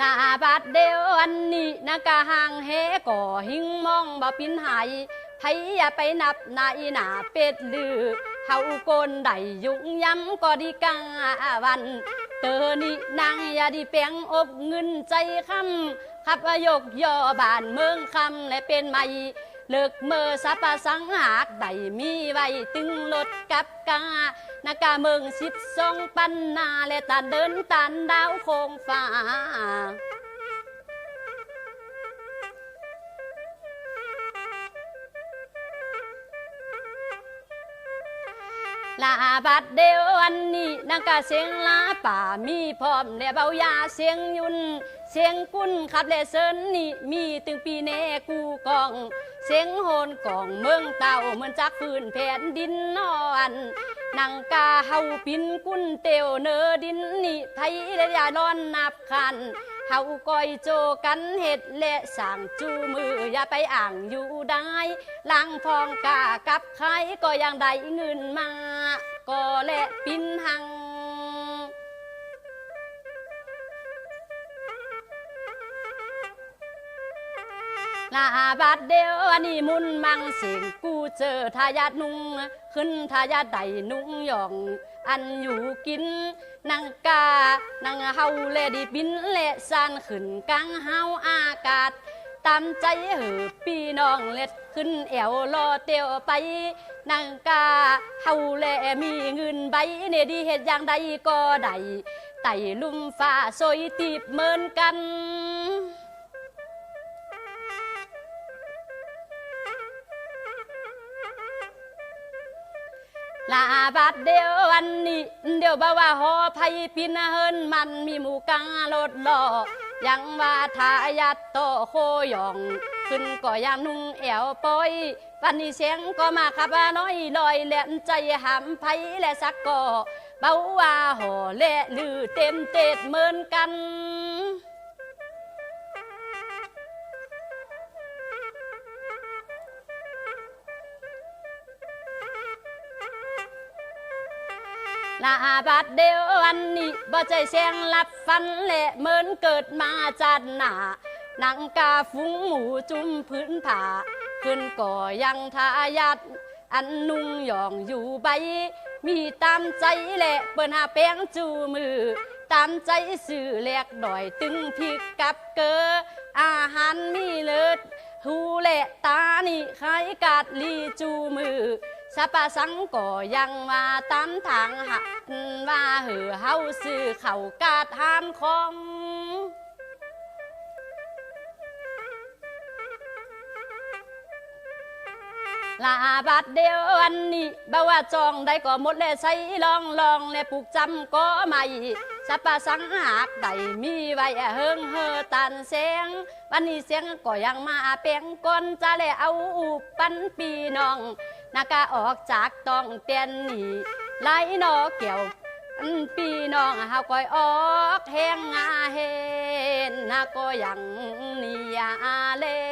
ลาบาดเดียวอันนี้นะกะหางเฮก่อหิงมองบ่ปินหายไผอย่าไปนับนายหนาเป็ดลือเฮาโกนได้ยุ่งย้ำก็ดีกาวัน เตอนี่นางอย่าดีเปียงอบเงินใจคำขับยกย่อบานเมืองคำและเป็นไม่ เลิกเมื่อสัปสังหากได้มีไว้ตึงรถกับกานากาเมืองสิบสองปันนาและตาเดินตันดาวโคงฟ้าลาบัดเดียวอันนี้นังกะเสียงลาป่ามีพร้อมและเบายาเสียงยุน เสียงกุ้นขับแลเซินนี่มีตึงปีเน่กูกอง เสียงโหนกองเมืองเต่าเหมือนจักพื้นแผ่นดินนอนนังกาเฮาปินกุ้นเตียวเนอดินนี่ไทยและยาดอนนับคันเฮาก้อยโจกันเห็ดและสั่งจูมืออย่าไปอ่างอยู่ได้ลังพองกากับใครก็ยังได้เงินมา ก็และปินหัง ลาบาดเดียวอันนี้มุนมังเสียงกูเจอทายาทนุ่ง ขึ้นทายาทใดนุ่งหยอง อันอยู่กินนางกานางเฮาเลดีบินและซานขึ้นกลางเฮาอากาศ ตามใจเหอพี่น้องเล็ดขึ้นแอวรอเตียวไปนางกาเฮาแลมีเงินใบเนดีเฮ็ดอย่างใดก็ได้ไต่ลุ่มฟ้าซอยตีบเหมือนกัน ลาบาดเดียวอันนี้เดี๋ยวบ่าว่าหอไผปินเฮินมันมีหมูการถล่อยังว่าทายาทโตโคยอง ขึ้นก็ยามนุ่งแอวปอยวันนี้เสียงก็มาขับาน้อยลอยแหลมใจหำไผและสักก็เบาว่าหอและลือเต็มเต็ดเหมือนกัน ลาบาดเดียวอันนี้บ่ใจเสียงลับฟันและเหมือนเกิดมาจันหนานังกาฟุ้งหมูจุ่มพื้นผาขึ้นก่อยังทายาทอันนุ่งหยองอยู่ใบ มีตามใจและเปิ้นหาแป้งจูมือ ตามใจสื่อแลกดอยตึงพริกกับเกอ อาหารมีเลิศหูและตานี่คล้ายกาดลีจูมือ สปะสังก็ยังว่าตามทางหักว่าเหือเฮาซื้อเข่ากาดหานของลาบาดเดียวอันนี้บ่ว่าจองได้ก็หมดและใส่ลองลองและปลูกจำก็ไม่สัปะสังหากได้มีไว้เฮิงเฮอตันเสียงวันนี้เสียงก็ยังมาเปียงก้นจะเลยเอาอุปปันปีน้อง นากาออกจากต้องเตียนหนีไล่นอเกี่ยวปีน้องเฮาก้อยออกแหงงาเห็นนาก็ยังนี่ยาเล่